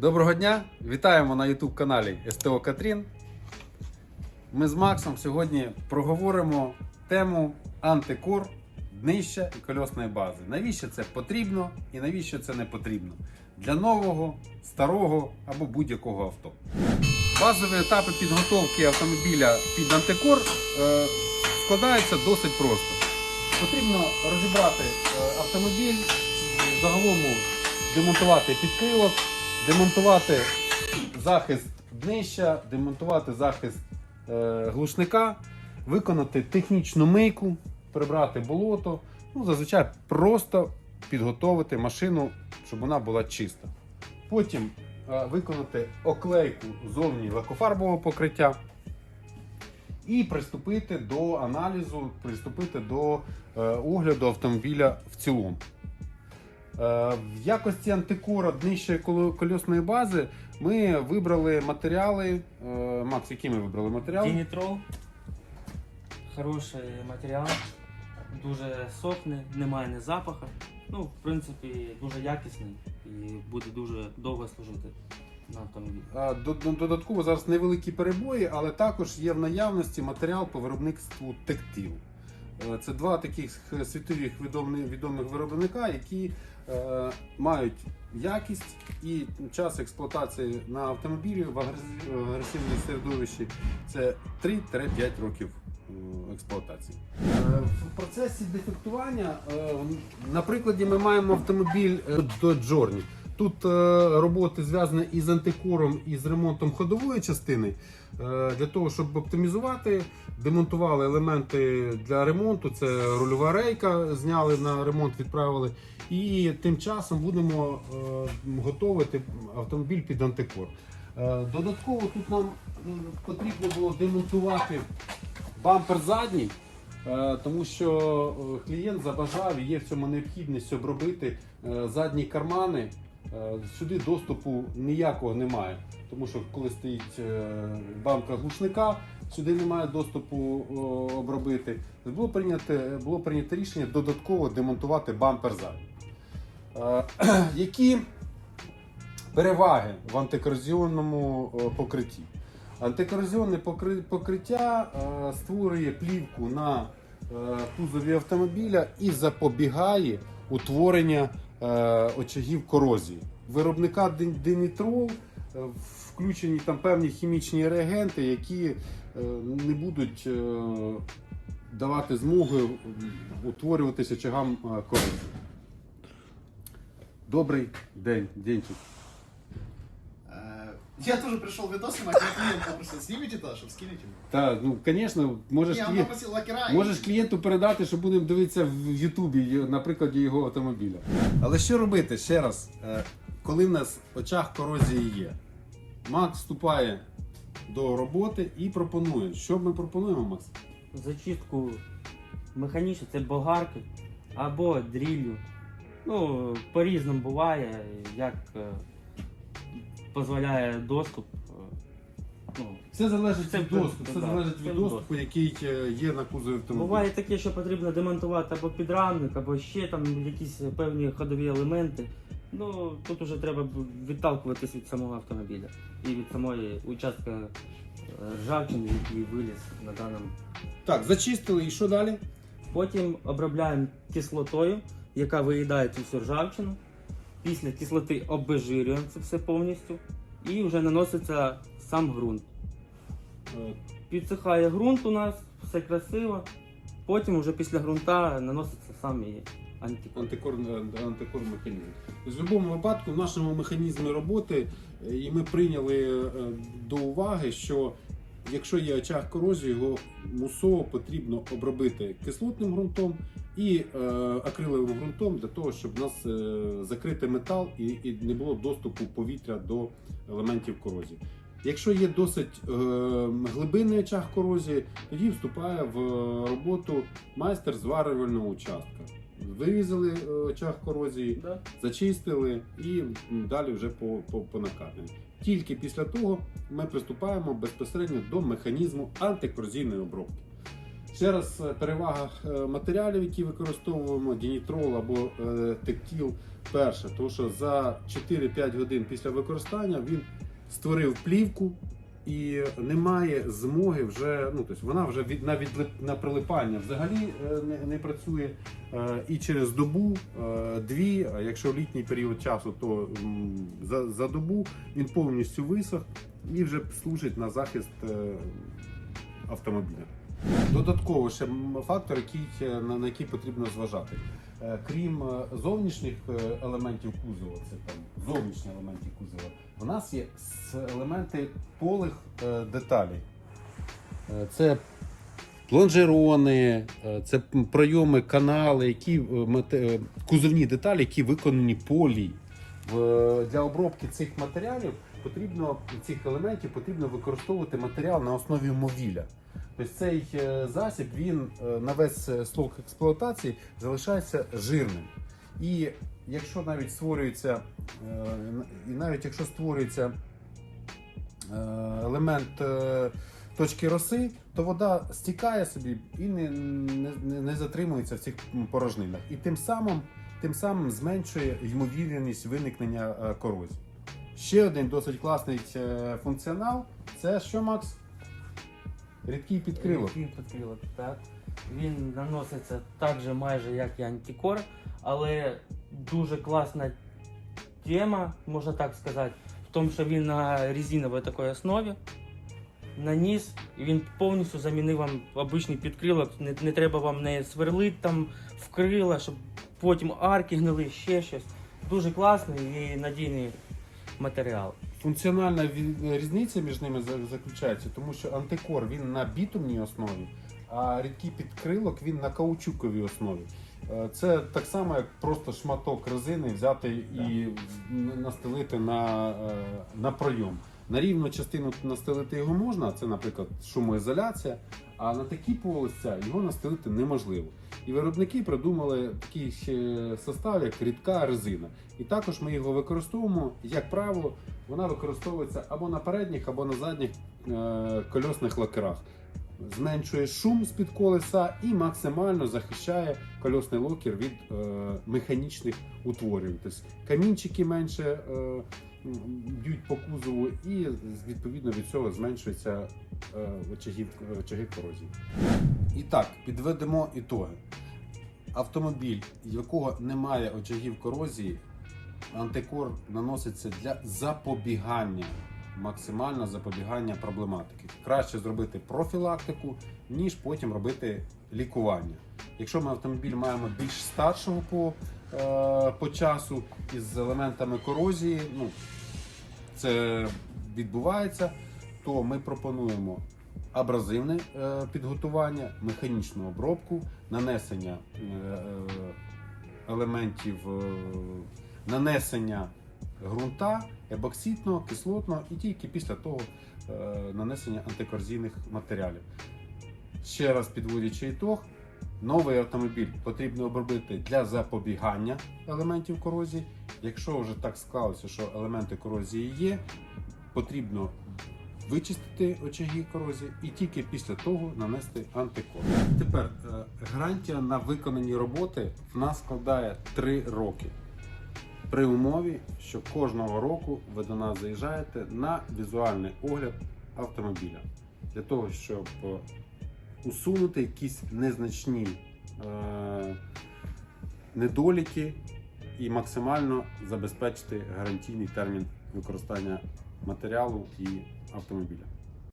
Доброго дня! Вітаємо на YouTube каналі СТО Катрін. Ми з Максом сьогодні проговоримо тему антикор, днища і кольосної бази. Навіщо це потрібно і навіщо це не потрібно для нового, старого або будь-якого авто. Базові етапи підготовки автомобіля під антикор е, складаються досить просто. Потрібно розібрати е, автомобіль, загалом демонтувати підкрилок, демонтувати захист днища, демонтувати захист е, глушника, виконати технічну мийку, прибрати болото. Ну, зазвичай просто підготовити машину, щоб вона була чиста. Потім е, виконати оклейку зовні лакофарбового покриття і приступити до аналізу, приступити до е, огляду автомобіля в цілому. Е, В якості антикора днищої коло- кольосної бази ми вибрали матеріали. Е, Макс, які ми вибрали матеріали? Дінітрол. Хороший матеріал. Дуже сохне, немає ні запаху. Ну, в принципі, дуже якісний і буде дуже довго служити на автомобілі. До- Додатково зараз невеликі перебої, але також є в наявності матеріал по виробництву тектил. Е, Це два таких світових відомі- відомих виробника, які е, мають якість і час експлуатації на автомобілі в агресив- в агресивному середовищі це 3-5 років е, експлуатації. Е, В процесі дефектування, е, на прикладі, ми маємо автомобіль до Джорні. Тут е, роботи зв'язані із антикором і з ремонтом ходової частини. Е, Для того, щоб оптимізувати, демонтували елементи для ремонту. Це рульова рейка, зняли на ремонт, відправили. І тим часом будемо е, готувати автомобіль під антикор. Додатково тут нам потрібно було демонтувати бампер задній. Тому що клієнт забажав і є в цьому необхідність обробити задні кармани. Е, Сюди доступу ніякого немає. Тому що коли стоїть е, банка глушника, сюди немає доступу обробити. Було прийнято, було прийнято рішення додатково демонтувати бампер. Е, Які переваги в антикорозіонному е, покритті? Антикорозіонне покриття е, створює плівку на е, кузові автомобіля і запобігає утворення е, очагів корозії. Виробника динітрол е, включені там певні хімічні реагенти, які е, не будуть е, давати змоги утворюватися очагам е, корозії. Добрий день, Денчик. Я тоже пришел видос снимать, я клиент попросил, снимите то, чтобы скинете мне. Та, ну, звісно, можеш, Не, он клієнт, попросил лакера. и- можеш клієнту передати, що будемо дивитися в Ютубі й- на прикладі його автомобіля. Але що робити ще раз, е, коли в нас в очах корозії є? Макс вступає до роботи і пропонує. Що ми пропонуємо, Макс? Зачистку механічно це болгарки або дріллю. Ну, по-різному буває, як е, дозволяє доступ. е, Ну, Все залежить Це від доступу, все да, залежить це від доступу, який е, є на кузові автомобіля. Буває таке, що потрібно демонтувати або підрамник, або ще там якісь певні ходові елементи. Ну тут вже треба б- відталкуватись від самого автомобіля і від самої участка е, ржавчини, який виліз на даному. Так, зачистили і що далі? Потім обробляємо кислотою, яка виїдає цю всю ржавчину. Після кислоти обезжирюємо це все повністю і вже наноситься сам ґрунт. Е, Підсихає ґрунт у нас, все красиво. Потім вже після ґрунта наноситься сам антикор. антикор, антикор механізм. Тобто, в будь-якому випадку в нашому механізмі роботи е, і ми прийняли е, до уваги, що якщо є очаг корозії, його мусово потрібно обробити кислотним ґрунтом і е, акриловим ґрунтом для того, щоб у нас е, закрити метал і, і не було доступу повітря до елементів корозії. Якщо є досить е, глибинний очаг корозії, тоді вступає в роботу майстер зварювального участка. Вирізали е, очаг корозії, Да? зачистили і далі вже по, по, по накатанню. Тільки після того ми приступаємо безпосередньо до механізму антикорозійної обробки. Ще раз, е, перевага е, матеріалів, які використовуємо, дінітрол або е, тектіл. Перше, тому що за 4-5 годин після використання він створив плівку і немає змоги вже, ну тобто вона вже від, на, відлип, на прилипання взагалі не, не працює. І через добу, дві, якщо літній період часу, то за, за добу він повністю висох і вже служить на захист автомобіля. Додатково ще фактор, який, е, на, який потрібно зважати. Е, Крім е, зовнішніх елементів кузова, це там зовнішні елементи кузова, у нас є елементи полих деталей. Це плонжерони, це пройоми, канали, які кузовні деталі, які виконані полі. Для обробки цих матеріалів потрібно цих елементів потрібно використовувати матеріал на основі мовіля. Тобто цей е, засіб він е, на весь е, строк експлуатації залишається жирним. І якщо навіть створюється, і навіть якщо створюється елемент точки роси, то вода стікає собі і не, не, не- затримується в цих порожнинах. І тим самим, тим самим зменшує ймовірність виникнення корозії. Ще один досить класний функціонал це що, Макс? Рідкий підкрилок. Рідкий підкрилок, так. Він наноситься так же майже як і антикор, але дуже класна тема, можна так сказати, в тому, що він на резиновій такій основі. Наніс, і він повністю замінив вам обичний підкрилок. Не, не треба вам не сверлити там в крила, щоб потім арки гнили, ще щось. Дуже класний і надійний матеріал. Функціональна різниця між ними заключається, тому що антикор він на бітумній основі, а рідкий підкрилок він на каучуковій основі. Е, Це так само, як просто шматок резини взяти і настелити на, е, на пройом. На рівну частину настелити його можна, це, наприклад, шумоізоляція, а на такі полосця його настелити неможливо. І виробники придумали такий ще состав, як рідка резина. І також ми його використовуємо, як правило, вона використовується або на передніх, або на задніх е, кольосних лакерах. Зменшує шум з-під колеса і максимально захищає кольосний локер від е, механічних утворень. Тобто камінчики менше е, б'ють по кузову, і відповідно від цього зменшується е, очаги, очаги корозії. І так, підведемо ітоги. Автомобіль, в якого немає очагів корозії, антикор наноситься для запобігання, максимально запобігання проблематики. Краще зробити профілактику, ніж потім робити лікування. Якщо ми автомобіль маємо більш старшого по, е, по часу із елементами корозії, ну, це відбувається, то ми пропонуємо абразивне е, підготування, механічну обробку, нанесення е, е, елементів нанесення ґрунта, ебокситного, кислотного і тільки після того е, нанесення антикорозійних матеріалів. Ще раз підводячи ітог, новий автомобіль потрібно обробити для запобігання елементів корозії. Якщо вже так склалося, що елементи корозії є, потрібно вичистити очаги корозії і тільки після того нанести антикор. Тепер е, гарантія на виконані роботи в нас складає 3 роки. При умові, що кожного року ви до нас заїжджаєте на візуальний огляд автомобіля для того, щоб е, усунути якісь незначні е, недоліки і максимально забезпечити гарантійний термін використання матеріалу і автомобіля.